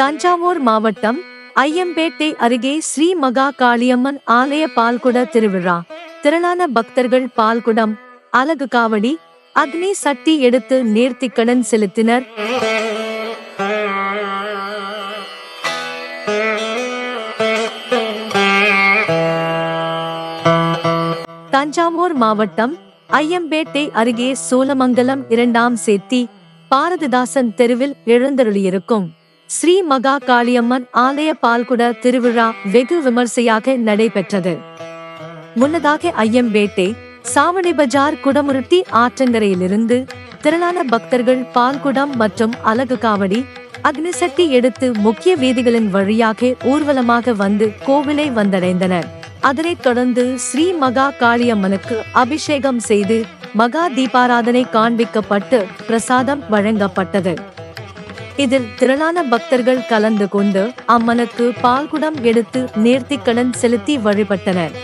தஞ்சாவூர் மாவட்டம் ஐயம்பேட்டை அருகே ஸ்ரீ மகா காளியம்மன் ஆலய பால்குட திருவிழா. திரளான பக்தர்கள் பால்குடம் அலகு காவடி அக்னி சட்டி எடுத்து நேர்த்திக்கடன் செலுத்தினர். தஞ்சாவூர் மாவட்டம் ஐயம்பேட்டை அருகே சோழமங்கலம் இரண்டாம் சேத்தி பாரதிதாசன் தெருவில் எழுந்தருளியிருக்கும். ஸ்ரீ மகா காளியம்மன் ஆலய பால்குட திருவிழா வெகு விமர்சையாக நடைபெற்றது. முன்னதாக ஐயம்பேட்டை சாவணி பஜார் குடமுருட்டி ஆற்றங்கரையிலிருந்து திரளான பக்தர்கள் பால்குடம் மற்றும் அலகு காவடி அக்னிசக்தி எடுத்து முக்கிய வீதிகளின் வழியாக ஊர்வலமாக வந்து கோவிலை வந்தடைந்தனர். அதனைத் தொடர்ந்து ஸ்ரீ மகா காளியம்மனுக்கு அபிஷேகம் செய்து மகா தீபாராதனை காண்பிக்கப்பட்டு பிரசாதம் வழங்கப்பட்டது. இதில் திரளான பக்தர்கள் கலந்து கொண்டு அம்மனுக்கு பால்குடம் எடுத்து நேர்த்திக்கடன் செலுத்தி வழிபட்டனர்.